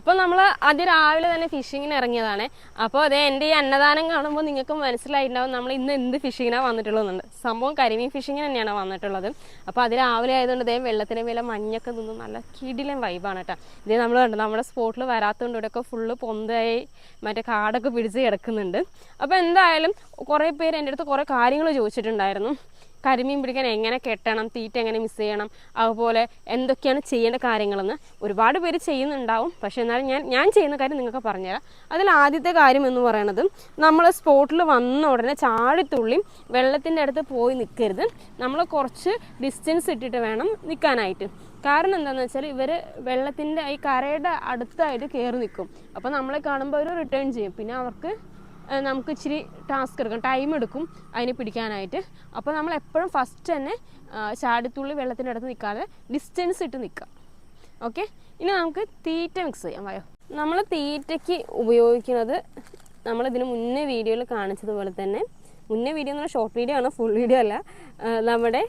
അപ്പോൾ നമ്മൾ അതിരാവിലെ തന്നെ ഫിഷിങ്ങിന് ഇറങ്ങിയതാണ്. അപ്പോൾ അതേ എന്റെ ഈ അന്നദാനം കാണുമ്പോൾ നിങ്ങൾക്ക് മനസ്സിലായിട്ടുണ്ടാവും നമ്മൾ ഇന്ന് എന്ത് ഫിഷിങ്ങിനാണ് വന്നിട്ടുള്ളതെന്നുണ്ട് സംഭവം കരിമീൻ ഫിഷിങ്ങിന് തന്നെയാണ് വന്നിട്ടുള്ളത്. അപ്പോൾ അതിരാവിലെ ആയതുകൊണ്ട് ഇതേ വെള്ളത്തിന് മേലെ മഞ്ഞൊക്കെ നിന്നും നല്ല കിടിലൻ വൈബാണ് കേട്ടോ ഇതേ നമ്മൾ കണ്ടു നമ്മുടെ സ്പോട്ടിൽ വരാത്തതുകൊണ്ട് ഇവിടെയൊക്കെ ഫുള്ള് പൊന്തയായി മറ്റേ കാടൊക്കെ പിടിച്ച് കിടക്കുന്നുണ്ട്. അപ്പോൾ എന്തായാലും കുറേ പേര് എന്റെ അടുത്ത് കുറേ കാര്യങ്ങൾ ചോദിച്ചിട്ടുണ്ടായിരുന്നു. കരിമീൻ പിടിക്കാൻ എങ്ങനെ കെട്ടണം തീറ്റ എങ്ങനെ മിസ് ചെയ്യണം അതുപോലെ എന്തൊക്കെയാണ് ചെയ്യേണ്ട കാര്യങ്ങളെന്ന് ഒരുപാട് പേര് ചെയ്യുന്നുണ്ടാവും. പക്ഷേ എന്നാലും ഞാൻ ഞാൻ ചെയ്യുന്ന കാര്യം നിങ്ങൾക്ക് പറഞ്ഞുതരാം. അതിൽ ആദ്യത്തെ കാര്യം എന്ന് പറയുന്നത് നമ്മൾ സ്പോട്ടിൽ വന്ന ഉടനെ ചാടിത്തുള്ളി വെള്ളത്തിന്റെ അടുത്ത് പോയി നിൽക്കരുത് നമ്മൾ കുറച്ച് ഡിസ്റ്റൻസ് ഇട്ടിട്ട് വേണം നിൽക്കാനായിട്ട് കാരണം എന്താണെന്ന് വെച്ചാൽ ഇവർ വെള്ളത്തിന്റെ ഈ കരയുടെ അടുത്തായിട്ട് കയറി നിൽക്കും അപ്പോൾ നമ്മളെ കാണുമ്പോൾ അവർ റിട്ടേൺ ചെയ്യും. പിന്നെ അവർക്ക് നമുക്ക് ഇച്ചിരി ടാസ്ക് എടുക്കും ടൈം എടുക്കും അതിനെ പിടിക്കാനായിട്ട്. അപ്പോൾ നമ്മൾ എപ്പോഴും ഫസ്റ്റ് തന്നെ ചാടിത്തുള്ളി വെള്ളത്തിന്റെ അടുത്ത് നിൽക്കാതെ ഡിസ്റ്റൻസ് ഇട്ട് നിൽക്കാം ഓക്കെ ഇനി നമുക്ക് തീറ്റ മിക്സ് ചെയ്യാം. വയോ. നമ്മൾ തീറ്റയ്ക്ക് ഉപയോഗിക്കുന്നത് നമ്മളിതിന് മുന്നേ വീഡിയോയിൽ കാണിച്ചതുപോലെ തന്നെ മുന്നേ വീഡിയോ എന്ന് പറഞ്ഞാൽ ഷോർട്ട് വീഡിയോ ആണ് ഫുൾ വീഡിയോ അല്ല. നമ്മുടെ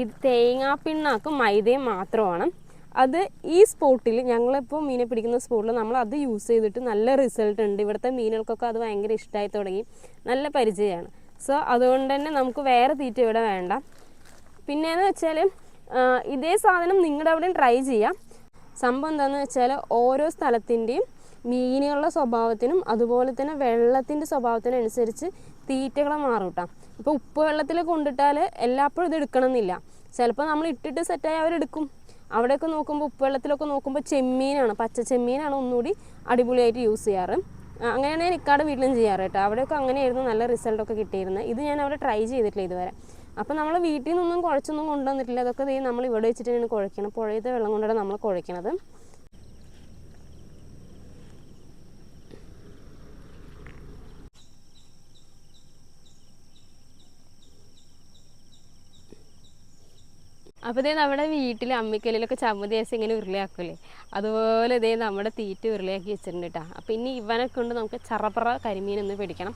ഈ തേങ്ങാപ്പിണ്ണാക്കും മൈദയും മാത്രമാണ്. അത് ഈ സ്പോട്ടിൽ ഞങ്ങളിപ്പോൾ മീനെ പിടിക്കുന്ന സ്പോട്ടിൽ നമ്മൾ അത് യൂസ് ചെയ്തിട്ട് നല്ല റിസൾട്ട് ഉണ്ട്. ഇവിടുത്തെ മീനുകൾക്കൊക്കെ അത് ഭയങ്കര ഇഷ്ടമായി തുടങ്ങി. നല്ല പരിചയമാണ് സോ അതുകൊണ്ട് തന്നെ നമുക്ക് വേറെ തീറ്റ ഇവിടെ വേണ്ട. പിന്നെയെന്ന് വെച്ചാൽ ഇതേ സാധനം നിങ്ങളുടെ അവിടെയും ട്രൈ ചെയ്യാം. സംഭവം എന്താണെന്ന് വെച്ചാൽ ഓരോ സ്ഥലത്തിന്റെയും മീനുകളുടെ സ്വഭാവത്തിനും അതുപോലെ തന്നെ വെള്ളത്തിന്റെ സ്വഭാവത്തിനും അനുസരിച്ച് തീറ്റകൾ മാറും കേട്ടോ ഇപ്പോൾ ഉപ്പ് വെള്ളത്തിൽ കൊണ്ടിട്ടാൽ എല്ലാപ്പോഴും ഇത് എടുക്കണമെന്നില്ല. ചിലപ്പോൾ നമ്മൾ ഇട്ടിട്ട് സെറ്റായി അവരെടുക്കും. അവിടെയൊക്കെ നോക്കുമ്പോൾ ഉപ്പുവെള്ളത്തിലൊക്കെ നോക്കുമ്പോൾ ചെമ്മീനാണ് പച്ച ചെമ്മീനാണ് ഒന്നുകൂടി അടിപൊളിയായിട്ട് യൂസ് ചെയ്യാറ്. അങ്ങനെയാണ് ഞാൻ ഇക്കാട് വീട്ടിലും ചെയ്യാറ് കേട്ടോ. അവിടെയൊക്കെ അങ്ങനെയായിരുന്നു നല്ല റിസൾട്ടൊക്കെ കിട്ടിയിരുന്നത് ഇത് ഞാൻ അവിടെ ട്രൈ ചെയ്തിട്ടില്ല ഇതുവരെ. അപ്പോൾ നമ്മൾ വീട്ടിൽ നിന്നൊന്നും കുഴച്ചൊന്നും കൊണ്ടുവന്നിട്ടില്ല. അതൊക്കെ നമ്മൾ ഇവിടെ വെച്ചിട്ട് തന്നെയാണ് കുഴക്കണം പുഴയത്തെ വെള്ളം കൊണ്ടാണ് നമ്മൾ കുഴക്കണത്. അപ്പോൾ ഇതേ നമ്മുടെ വീട്ടിൽ അമ്മിക്കല്ലിലൊക്കെ ചമ്മതി ചേച്ചി ഇങ്ങനെ ഉരുളയാക്കൂലേ അതുപോലെ ഇതേ നമ്മുടെ തീറ്റ ഉരുളയാക്കി വെച്ചിട്ടുണ്ട് കേട്ടോ അപ്പോൾ ഇനി ഇവനെ കൊണ്ട് നമുക്ക് ചറപ്പറ കരിമീൻ ഒന്ന് പിടിക്കണം.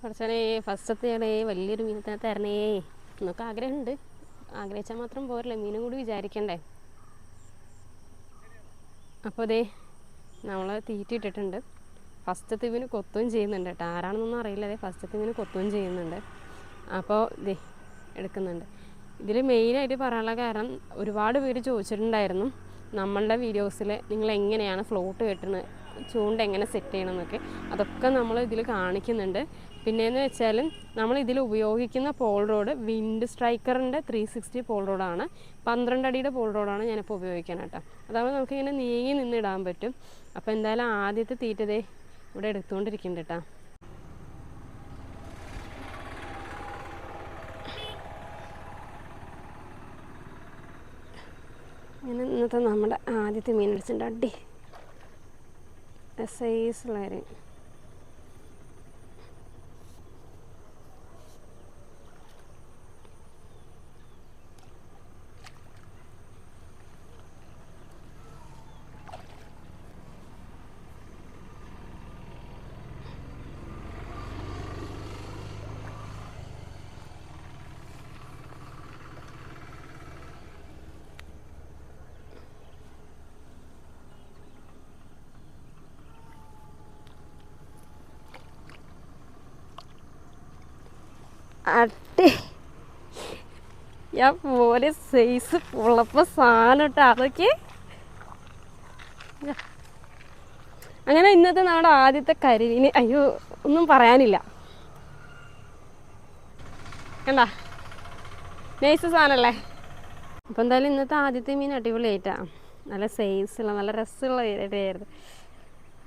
കുറച്ചേ ഫസ്റ്റത്തെ വലിയൊരു മീനത്തിനെ തരണേ. എന്നൊക്കെ ആഗ്രഹമുണ്ട്. ആഗ്രഹിച്ചാൽ മാത്രം പോരല്ലേ? മീനും കൂടി വിചാരിക്കണ്ടേ? അപ്പോൾ ദേ നമ്മൾ തീറ്റ ഇട്ടിട്ടുണ്ട്. ഫസ്റ്റത്തെ ഇവന് കൊത്തുകയും ചെയ്യുന്നുണ്ട് കേട്ടോ. ആരാണെന്നൊന്നും അറിയില്ല അതെ ഫസ്റ്റ് ഇവന് കൊത്തുകയും ചെയ്യുന്നുണ്ട്. അപ്പോൾ ദേ എടുക്കുന്നുണ്ട്. ഇതിൽ മെയിനായിട്ട് പറയാനുള്ള കാരണം ഒരുപാട് പേര് ചോദിച്ചിട്ടുണ്ടായിരുന്നു നമ്മളുടെ വീഡിയോസിൽ നിങ്ങൾ എങ്ങനെയാണ് ഫ്ലോട്ട് കെട്ടുന്നത് ചൂണ്ട എങ്ങനെ സെറ്റ് ചെയ്യണമെന്നൊക്കെ അതൊക്കെ നമ്മൾ ഇതിൽ കാണിക്കുന്നുണ്ട്. പിന്നെയെന്ന് വെച്ചാൽ നമ്മൾ ഇതിൽ ഉപയോഗിക്കുന്ന പോൾ റോഡ് വിൻഡ് സ്ട്രൈക്കറിന്റെ ത്രീ സിക്സ്റ്റി പോൾ റോഡാണ് പന്ത്രണ്ട് അടിയുടെ പോൾ റോഡാണ് ഞാനിപ്പോൾ ഉപയോഗിക്കുന്നത് കേട്ടോ അതാവുമ്പോൾ നമുക്കിങ്ങനെ നീങ്ങി നിന്ന് ഇടാൻ പറ്റും. അപ്പോൾ എന്തായാലും ആദ്യത്തെ തീറ്റതേ ഇവിടെ എടുത്തുകൊണ്ടിരിക്കുന്നുണ്ട് കേട്ടോ ഇങ്ങനെ ഇന്നത്തെ നമ്മുടെ ആദ്യത്തെ മീൻ അടിച്ചിട്ടുണ്ട്. അടി. സൈസുള്ളവർ അട്ടി. ഞാൻ പോലെ സൈസ് പൊള്ളപ്പ സാധനം കേട്ടോ അതൊക്കെ. അങ്ങനെ ഇന്നത്തെ നമ്മുടെ ആദ്യത്തെ കരിവിന് അയ്യോ ഒന്നും പറയാനില്ല. കണ്ട? നൈസ് സാധനല്ലേ? അപ്പോൾ എന്തായാലും ഇന്നത്തെ ആദ്യത്തെ മീൻ അടിപൊളിയായിട്ടാ. നല്ല സൈസുള്ള നല്ല രസമുള്ള ഇരയായിരുന്നു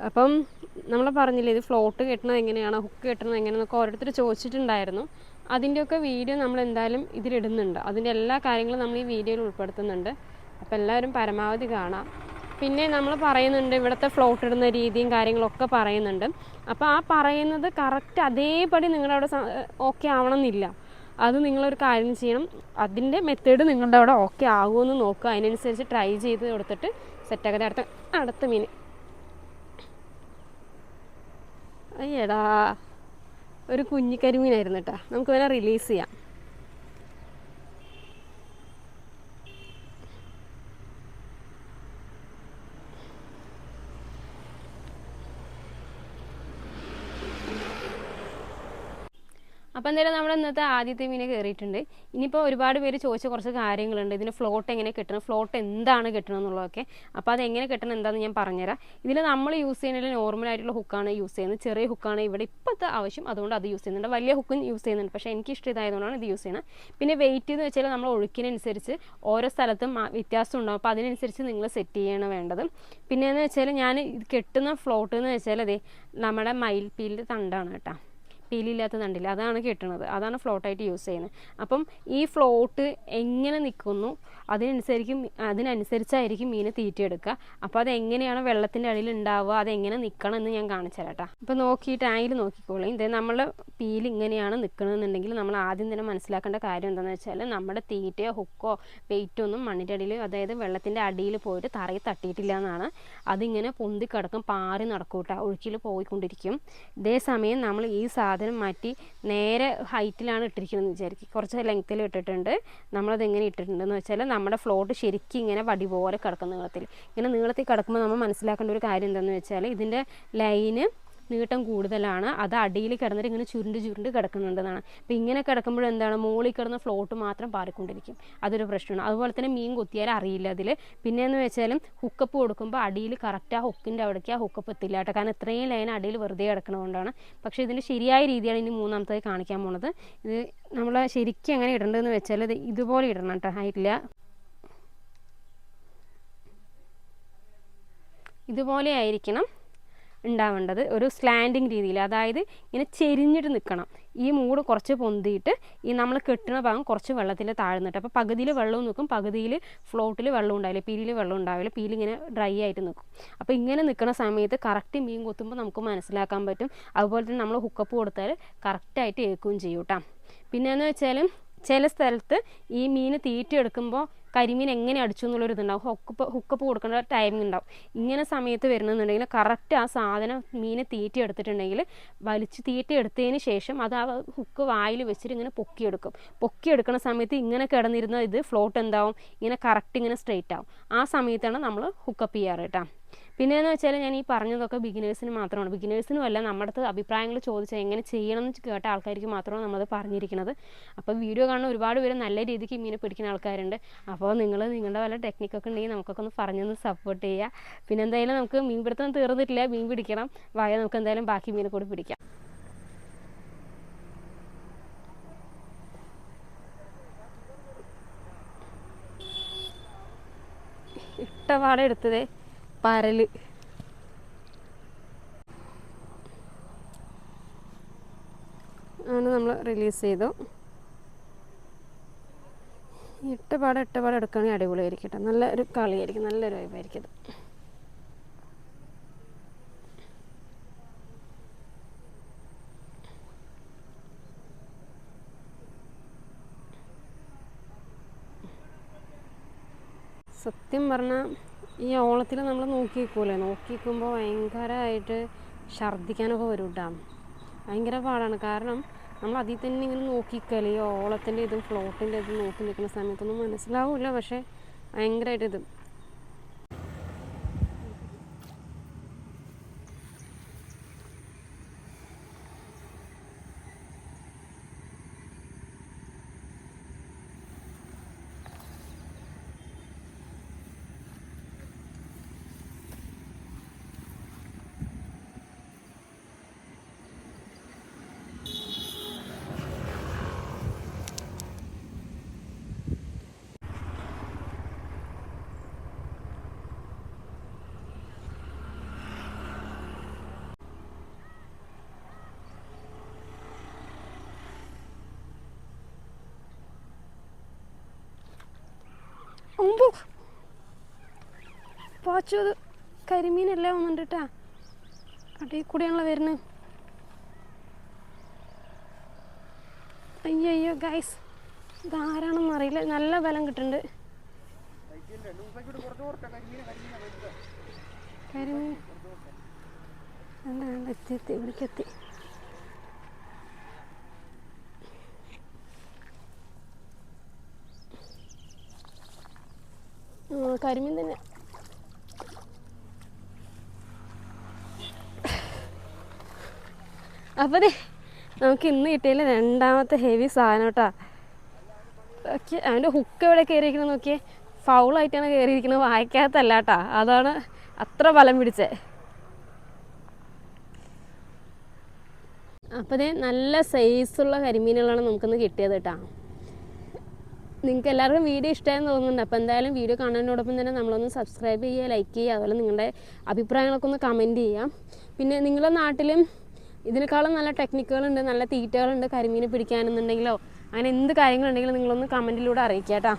അപ്പം നമ്മൾ പറഞ്ഞില്ലേ ഇത് ഫ്ലോട്ട് കെട്ടണത് എങ്ങനെയാണ് ഹുക്ക് കെട്ടണത് എങ്ങനെയാണെന്നൊക്കെ ഓരോരുത്തർ ചോദിച്ചിട്ടുണ്ടായിരുന്നു. അതിന്റെയൊക്കെ വീഡിയോ നമ്മൾ എന്തായാലും ഇതിലിടുന്നുണ്ട്. അതിന്റെ എല്ലാ കാര്യങ്ങളും നമ്മൾ ഈ വീഡിയോയിൽ ഉൾപ്പെടുത്തുന്നുണ്ട്. അപ്പോൾ എല്ലാവരും പരമാവധി കാണാം. പിന്നെ നമ്മൾ പറയുന്നുണ്ട് ഇവിടുത്തെ ഫ്ലോട്ട് ഇടുന്ന രീതിയും കാര്യങ്ങളൊക്കെ പറയുന്നുണ്ട്. അപ്പോൾ ആ പറയുന്നത് കറക്റ്റ് അതേപടി നിങ്ങളുടെ അവിടെ ഓക്കെ ആവണമെന്നില്ല. അത് നിങ്ങളൊരു കാര്യം ചെയ്യണം. അതിന്റെ മെത്തേഡ് നിങ്ങളുടെ അവിടെ ഓക്കെ ആകുമെന്ന് നോക്കുക. അതിനനുസരിച്ച് ട്രൈ ചെയ്ത് കൊടുത്തിട്ട് സെറ്റാക്കാതെ അടുത്ത അടുത്ത മീൻ അയ്യടാ. ഒരു കുഞ്ഞിക്കരിമീനായിരുന്നു കേട്ടോ. നമുക്ക് വേണേൽ റിലീസ് ചെയ്യാം. അപ്പോൾ എന്തായാലും നമ്മൾ ഇന്നത്തെ ആദ്യത്തെ മീനെ കയറിയിട്ടുണ്ട് ഇനിയിപ്പോൾ ഒരുപാട് പേര് ചോദിച്ച കുറച്ച് കാര്യങ്ങളുണ്ട്. ഇതിന് ഫ്ലോട്ട് എങ്ങനെ കിട്ടണം? ഫ്ലോട്ട് എന്താണ് കിട്ടണം എന്നുള്ളതൊക്കെ. അപ്പോൾ അത് എങ്ങനെ കിട്ടണം എന്താണെന്ന് ഞാൻ പറഞ്ഞുതരാം. ഇതിൽ നമ്മൾ യൂസ് ചെയ്യുന്നതിൽ നോർമലായിട്ടുള്ള ഹുക്കാണ് യൂസ് ചെയ്യുന്നത്. ചെറിയ ഹുക്കാണ് ഇവിടെ ഇപ്പോഴത്തെ ആവശ്യം. അതുകൊണ്ട് അത് യൂസ് ചെയ്യുന്നുണ്ട്. വലിയ ഹുക്കും യൂസ് ചെയ്യുന്നുണ്ട്. പക്ഷേ എനിക്ക് ഇഷ്ടം ഇതായതുകൊണ്ടാണ് ഇത് യൂസ് ചെയ്യുന്നത്. പിന്നെ വെയിറ്റ് എന്ന് വെച്ചാൽ നമ്മൾ ഒഴുക്കിനനുസരിച്ച് ഓരോ സ്ഥലത്തും വ്യത്യാസം ഉണ്ടാവും. അപ്പോൾ അതിനനുസരിച്ച് നിങ്ങൾ സെറ്റ് ചെയ്യണം വേണ്ടത്. പിന്നെ എന്ന് വെച്ചാൽ ഞാൻ കെട്ടുന്ന ഫ്ലോട്ട് എന്ന് വെച്ചാൽ അതെ നമ്മുടെ മയിൽപ്പീലിന്റെ തണ്ടാണ് കേട്ടോ. പീലില്ലാത്ത തണ്ടില്ല. അതാണ് കെട്ടണത്. അതാണ് ഫ്ലോട്ടായിട്ട് യൂസ് ചെയ്യുന്നത്. അപ്പം ഈ ഫ്ലോട്ട് എങ്ങനെ നിൽക്കുന്നു അതിനനുസരിക്കും അതിനനുസരിച്ചായിരിക്കും മീന് തീറ്റിയെടുക്കുക. അപ്പോൾ അത് എങ്ങനെയാണ് വെള്ളത്തിന്റെ അടിയിൽ ഉണ്ടാവുക അതെങ്ങനെ നിൽക്കണം എന്ന് ഞാൻ കാണിച്ചു തരാട്ടാ ഇപ്പോൾ നോക്കിയിട്ട് ആയിൽ നോക്കിക്കോളൂ. ഇത് നമ്മൾ പീൽ ഇങ്ങനെയാണ് നിൽക്കണമെന്നുണ്ടെങ്കിൽ നമ്മൾ ആദ്യം തന്നെ മനസ്സിലാക്കേണ്ട കാര്യം എന്താണെന്ന് വെച്ചാൽ നമ്മുടെ തീറ്റയോ ഹുക്കോ വെയിറ്റോ ഒന്നും മണ്ണിന്റെ അടിയിൽ അതായത് വെള്ളത്തിന്റെ അടിയിൽ പോയിട്ട് തറയിൽ തട്ടിയിട്ടില്ല എന്നാണ്. അതിങ്ങനെ പൊന്തി കിടക്കും പാറി നടക്കൂട്ട കേട്ടോ ഒഴുക്കിൽ പോയിക്കൊണ്ടിരിക്കും. ഇതേ സമയം നമ്മൾ ഈ സാധനം മാറ്റി നേരെ ഹൈറ്റിലാണ് ഇട്ടിരിക്കുന്നത് വിചാരിക്കും. കുറച്ച് ലെങ്ത്തിൽ ഇട്ടിട്ടുണ്ട്. നമ്മളത് എങ്ങനെ ഇട്ടിട്ടുണ്ടെന്ന് വെച്ചാൽ നമ്മുടെ ഫ്ലോട്ട് ശരിക്കും ഇങ്ങനെ വടി പോലെ കിടക്കുന്ന നീളത്തിൽ ഇങ്ങനെ നീളത്തിൽ കിടക്കുമ്പോൾ നമ്മൾ മനസ്സിലാക്കേണ്ട ഒരു കാര്യം എന്താണെന്ന് വെച്ചാൽ ഇതിന്റെ ലൈന് നീട്ടം കൂടുതലാണ്. അത് അടിയിൽ കിടന്നിട്ട് ഇങ്ങനെ ചുരുണ്ട് ചുരുണ്ട് കിടക്കുന്നുണ്ടെന്നാണ്. അപ്പോൾ ഇങ്ങനെ കിടക്കുമ്പോൾ എന്താണ്? മുകളിൽ കിടന്ന ഫ്ലോട്ട് മാത്രം പാറിക്കൊണ്ടിരിക്കും. അതൊരു പ്രശ്നമാണ്. അതുപോലെ തന്നെ മീൻ കൊത്തിയാൽ അറിയില്ല അതിൽ പിന്നെയെന്ന് വെച്ചാലും ഹുക്കപ്പ് കൊടുക്കുമ്പോൾ അടിയിൽ കറക്റ്റ് ആ ഹുക്കിന്റെ അവിടേക്ക് ആ ഹുക്കപ്പ് എത്തില്ല കേട്ടോ. കാരണം ഇത്രയും ലൈൻ അടിയിൽ വെറുതെ കിടക്കണതുകൊണ്ടാണ്. പക്ഷേ ഇതിന്റെ ശരിയായ രീതിയാണ് ഇനി മൂന്നാമത്തേത് കാണിക്കാൻ പോണത്. ഇത് നമ്മൾ ശരിക്കും എങ്ങനെ ഇടേണ്ടതെന്ന് വെച്ചാൽ ഇത് ഇതുപോലെ ഇടണം കേട്ടോ. ഹൈറ്റില്ല ഇതുപോലെ ആയിരിക്കണം. ഉണ്ടാവേണ്ടത് ഒരു സ്ലാൻഡിങ് രീതിയിൽ. അതായത് ഇങ്ങനെ ചെരിഞ്ഞിട്ട് നിൽക്കണം ഈ മൂട് കുറച്ച് പൊന്തിയിട്ട് ഈ നമ്മൾ കെട്ടുന്ന ഭാഗം കുറച്ച് വെള്ളത്തിൽ താഴ്ന്നിട്ട്. അപ്പോൾ പകുതിയിൽ വെള്ളവും നിൽക്കും പകുതിയിൽ ഫ്ലോട്ടിൽ വെള്ളം ഉണ്ടാവില്ല പീലിൽ വെള്ളം ഉണ്ടാവില്ല പീലി ഇങ്ങനെ ഡ്രൈ ആയിട്ട് നിൽക്കും. അപ്പോൾ ഇങ്ങനെ നിൽക്കുന്ന സമയത്ത് കറക്റ്റ് മീൻ കൊത്തുമ്പോൾ നമുക്ക് മനസ്സിലാക്കാൻ പറ്റും. അതുപോലെ തന്നെ നമ്മൾ ഹുക്കപ്പ് കൊടുത്താൽ കറക്റ്റായിട്ട് ഏൽക്കുകയും ചെയ്യും കേട്ടോ പിന്നെയെന്ന് വെച്ചാൽ ചില സ്ഥലത്ത് ഈ മീൻ തീറ്റ എടുക്കുമ്പോൾ കരിമീൻ എങ്ങനെ അടിച്ചു എന്നുള്ളൊരു ഇതുണ്ടാവും. ഹുക്കപ്പ് ഹുക്കപ്പ് കൊടുക്കേണ്ട ടൈമിംഗ് ഉണ്ടാവും. ഇങ്ങനെ സമയത്ത് വരുന്നുണ്ടെങ്കിൽ കറക്റ്റ് ആ സാധനം മീനെ തീറ്റ എടുത്തിട്ടുണ്ടെങ്കിൽ വലിച്ച് തീറ്റ എടുത്തതിന് ശേഷം അത് ആ ഹുക്ക് വായിൽ വെച്ചിട്ട് ഇങ്ങനെ പൊക്കിയെടുക്കും. പൊക്കിയെടുക്കുന്ന സമയത്ത് ഇങ്ങനെ കിടന്നിരുന്ന ഇത് ഫ്ലോട്ട് എന്താവും? ഇങ്ങനെ കറക്റ്റ് ഇങ്ങനെ സ്ട്രെയിറ്റ് ആവും. ആ സമയത്താണ് നമ്മൾ ഹുക്കപ്പ് ചെയ്യാറ് കേട്ടോ. പിന്നെയെന്ന് വെച്ചാൽ ഞാൻ ഈ പറഞ്ഞതൊക്കെ ബിഗിനേഴ്സിന് മാത്രമാണ്. ബിഗിനേഴ്സിനും അല്ല നമ്മുടെ അടുത്ത് അഭിപ്രായങ്ങൾ ചോദിച്ചാൽ എങ്ങനെ ചെയ്യണം എന്ന് കേട്ട ആൾക്കാർക്ക് മാത്രമാണ് നമ്മളത് പറഞ്ഞിരിക്കുന്നത്. അപ്പോൾ വീഡിയോ കാണുന്ന ഒരുപാട് പേര് നല്ല രീതിക്ക് മീനെ പിടിക്കുന്ന ആൾക്കാരുണ്ട്. അപ്പോൾ നിങ്ങൾ നിങ്ങളുടെ വല്ല ടെക്നിക്കൊക്കെ ഉണ്ടെങ്കിൽ നമുക്കൊക്കെ ഒന്ന് പറഞ്ഞൊന്ന് സപ്പോർട്ട് ചെയ്യുക പിന്നെ എന്തായാലും നമുക്ക് മീൻ പിടുത്തം തീർന്നിട്ടില്ല മീൻ പിടിക്കണം. വായ നമുക്ക് എന്തായാലും ബാക്കി മീനെ കൂടി പിടിക്കാം. ഇട്ട പാടെ എടുത്തതേ. പരൽ. അങ്ങനെ നമ്മൾ റിലീസ് ചെയ്തു. ഇട്ടപാട് ഇട്ടപാട് ഇട്ട പാടെ എടുക്കുകയാണെങ്കിൽ അടിപൊളിയായിരിക്കും കേട്ടോ. നല്ല ഒരു കളിയായിരിക്കും നല്ലൊരു വൈബായിരിക്കും ഇത് സത്യം പറഞ്ഞാൽ ഈ ഓളത്തിൽ നമ്മൾ നോക്കി നോക്കിക്കുമ്പോൾ ഭയങ്കരമായിട്ട് ഛർദ്ദിക്കാനൊക്കെ വരും കേട്ടോ ഭയങ്കര പാടാണ്. കാരണം നമ്മൾ അതിൽ തന്നെ ഇങ്ങനെ നോക്കിക്കൽ ഈ ഓളത്തിന്റെ ഇതും ഫ്ലോട്ടിന്റെ ഇതും നോക്കി നിൽക്കുന്ന സമയത്തൊന്നും മനസ്സിലാവില്ല. പക്ഷേ ഭയങ്കരമായിട്ട് ഇത് അമ്പോ പാച്ചു അത് കരിമീനല്ലേ ഒന്നുണ്ട് കേട്ടാ അടിയിൽ കൂടിയാണല്ലോ വരുന്നത് അയ്യോ അയ്യോ ഗൈസ് ഇതാരാണെന്ന് അറിയില്ല. നല്ല ബലം കിട്ടുന്നുണ്ട്. കരിമീൻ. എന്താ എത്തി എത്തി ഇവിടേക്ക് കരിമീൻ തന്നെ. അപ്പോൾ നമുക്ക് ഇന്ന് കിട്ടിയതിൽ രണ്ടാമത്തെ ഹെവി സാധനം കേട്ടോ. ഓക്കെ അവന്റെ ഹുക്ക് എവിടെ കയറിയിരിക്കുന്നത് നോക്കിയേ. ഫൗളായിട്ടാണ് കയറിയിരിക്കുന്നത് വായിക്കാത്തല്ല കേട്ടോ. അതാണ് അത്ര ബലം പിടിച്ചേ. അപ്പോൾ നല്ല സൈസുള്ള കരിമീനുകളാണ് നമുക്കിന്ന് കിട്ടിയത് കേട്ടോ. നിങ്ങൾക്ക് എല്ലാവർക്കും വീഡിയോ ഇഷ്ടമായെന്ന് തോന്നുന്നുണ്ട്. അപ്പോൾ എന്തായാലും വീഡിയോ കാണാനോടൊപ്പം തന്നെ നമ്മളൊന്ന് സബ്സ്ക്രൈബ് ചെയ്യുക ലൈക്ക് ചെയ്യുക അതുപോലെ നിങ്ങളുടെ അഭിപ്രായങ്ങളൊക്കെ ഒന്ന് കമന്റ് ചെയ്യാം പിന്നെ നിങ്ങളുടെ നാട്ടിലും ഇതിനേക്കാളും നല്ല ടെക്നിക്കുകളുണ്ട് നല്ല തീറ്റകളുണ്ട് കരിമീനെ പിടിക്കാനെന്നുണ്ടെങ്കിലോ അങ്ങനെ എന്ത് കാര്യങ്ങളുണ്ടെങ്കിലും നിങ്ങളൊന്ന് കമന്റിലൂടെ അറിയിക്കുക കേട്ടോ.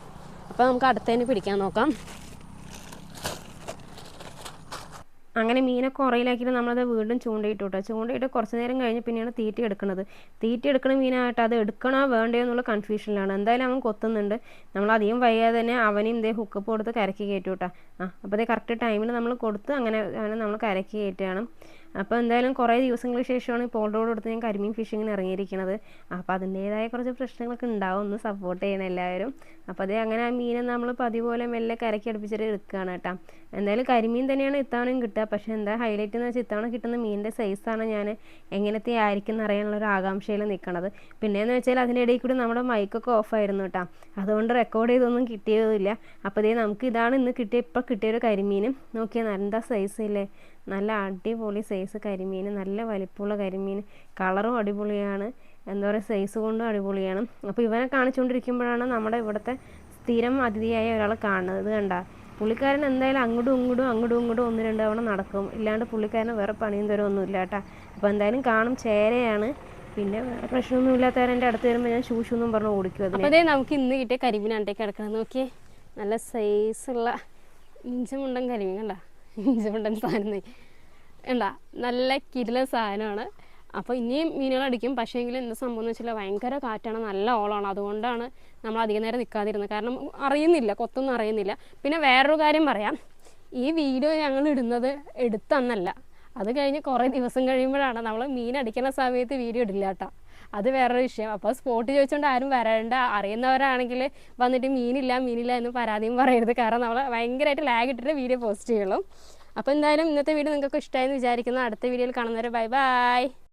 അപ്പോൾ നമുക്ക് അടുത്തതിന് പിടിക്കാൻ നോക്കാം. അങ്ങനെ മീനൊക്കെ ഉറയിലാക്കിയിട്ട് നമ്മളത് വീണ്ടും ചൂണ്ടയിട്ട് കേട്ടോ ചൂണ്ടയിട്ട് കുറച്ച് നേരം കഴിഞ്ഞ് പിന്നെയാണ് തീറ്റ എടുക്കുന്നത്. തീറ്റ എടുക്കുന്ന മീനായിട്ട് അത് എടുക്കണോ വേണ്ടയോ എന്നുള്ള കൺഫ്യൂഷനിലാണ് എന്തായാലും അവൻ കൊത്തുന്നുണ്ട്. നമ്മൾ അധികം വൈകാതെ തന്നെ അവനും ഇതേ ഹുക്കപ്പ് കൊടുത്ത് കരക്കി കയറ്റൂട്ടാ. ആ അപ്പോൾ അതേ കറക്റ്റ് ടൈമിൽ നമ്മൾ കൊടുത്ത് അങ്ങനെ അവനെ നമ്മൾ കരക്കി കയറ്റുകയാണ് അപ്പോൾ എന്തായാലും കുറേ ദിവസങ്ങൾക്ക് ശേഷമാണ് ഇപ്പോൾ റോഡ് കൊടുത്ത് ഞാൻ കരിമീൻ ഫിഷിങ്ങിന് ഇറങ്ങിയിരിക്കുന്നത്. അപ്പോൾ അതിന്റേതായ കുറച്ച് പ്രശ്നങ്ങളൊക്കെ ഉണ്ടാവും. ഒന്ന് സപ്പോർട്ട് ചെയ്യുന്ന എല്ലാവരും. അപ്പോൾ അതേ അങ്ങനെ ആ മീനെ നമ്മൾ പതിപോലെ പോലെ മെല്ലെ കരക്കി അടുപ്പിച്ചിട്ട് എടുക്കുകയാണ് കേട്ടോ. എന്തായാലും കരിമീൻ തന്നെയാണ് ഇത്തവണയും കിട്ടുക. പക്ഷേ എന്താ ഹൈലൈറ്റ് എന്ന് വെച്ചാൽ ഇത്തവണ കിട്ടുന്ന മീനിന്റെ സൈസാണ് ഞാൻ എങ്ങനത്തെ ആയിരിക്കും എന്ന് അറിയാനുള്ള ഒരു ആകാംക്ഷയിൽ നിൽക്കണത്. പിന്നെയെന്ന് വെച്ചാൽ അതിന്റെ ഇടയിൽ കൂടി നമ്മുടെ മൈക്കൊക്കെ ഓഫായിരുന്നു കേട്ടോ. അതുകൊണ്ട് റെക്കോർഡ് ചെയ്തൊന്നും കിട്ടിയതുമില്ല. അപ്പോൾ ഇതേ നമുക്ക് ഇതാണ് ഇന്ന് കിട്ടിയ ഇപ്പോൾ കിട്ടിയൊരു കരിമീനും നോക്കിയാൽ എന്താ സൈസ് ഇല്ലേ നല്ല അടിപൊളി സൈസ് കരിമീൻ നല്ല വലിപ്പമുള്ള കരിമീൻ. കളറും അടിപൊളിയാണ്. എന്താ പറയുക സൈസ് കൊണ്ടും അടിപൊളിയാണ്. അപ്പോൾ ഇവനെ കാണിച്ചുകൊണ്ടിരിക്കുമ്പോഴാണ് നമ്മുടെ ഇവിടുത്തെ സ്ഥിരം അതിഥിയായ ഒരാൾ കാണുന്നത് ഇത് കണ്ട. പുള്ളിക്കാരൻ എന്തായാലും അങ്ങോട്ടും ഇങ്ങോട്ടും അങ്ങോട്ടും ഇങ്ങോട്ടും ഒന്ന് രണ്ട് തവണ നടക്കും. ഇല്ലാണ്ട് പുള്ളിക്കാരന് വേറെ പണിയും തരും ഒന്നുമില്ല കേട്ടോ. അപ്പോൾ എന്തായാലും കാണും ചേരയാണ്. പിന്നെ വേറെ പ്രശ്നമൊന്നും ഇല്ലാത്തവരെ എന്റെ അടുത്ത് വരുമ്പോൾ ഞാൻ ശൂശു എന്നും പറഞ്ഞ് ഓടിക്കും അത് അതേ നമുക്ക് ഇന്ന് കിട്ടിയ കരിമീനാണ്ടേ കിടക്കണം നോക്കിയേ. നല്ല സൈസുള്ള ഇഞ്ചമുണ്ടൻ കരിമീൻ കണ്ട. ഇഞ്ചമുണ്ടൻ സാധനം എന്താ നല്ല കിരില സാധനമാണ്. അപ്പോൾ ഇനിയും മീനുകൾ അടിക്കും. പക്ഷേങ്കിൽ എന്ത് സംഭവം എന്ന് വെച്ചാൽ ഭയങ്കര കാറ്റാണ്. നല്ല ഓളമാണ് അതുകൊണ്ടാണ് നമ്മൾ അധികം നേരം നിൽക്കാതിരുന്നത് കാരണം അറിയുന്നില്ല. കൊത്തൊന്നും അറിയുന്നില്ല. പിന്നെ വേറൊരു കാര്യം പറയാം. ഈ വീഡിയോ ഞങ്ങൾ ഇടുന്നത് എടുത്തന്നല്ല. അത് കഴിഞ്ഞ് കുറേ ദിവസം കഴിയുമ്പോഴാണ്. നമ്മൾ മീൻ അടിക്കുന്ന സമയത്ത് വീഡിയോ ഇടില്ല കേട്ടോ. അത് വേറൊരു വിഷയം. അപ്പോൾ സ്പോട്ട് ചോദിച്ചുകൊണ്ട് ആരും വരണ്ട. അറിയുന്നവരാണെങ്കിൽ വന്നിട്ട് മീനില്ല മീനില്ല എന്ന് പരാതിയും പറയരുത്. കാരണം നമ്മൾ ഭയങ്കരമായിട്ട് ലാഗ് ഇട്ടിട്ട് വീഡിയോ പോസ്റ്റ് ചെയ്യുള്ളൂ അപ്പോൾ എന്തായാലും ഇന്നത്തെ വീഡിയോ നിങ്ങൾക്ക് ഇഷ്ടമായെന്ന് വിചാരിക്കുന്നു. അടുത്ത വീഡിയോയിൽ കാണുന്നവരെ ബൈ ബൈ